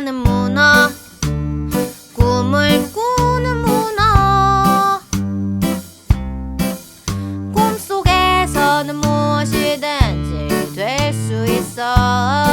사는 문어. 꿈을 꾸는 문어. 꿈속에서는 무엇이든지 될 수 있어.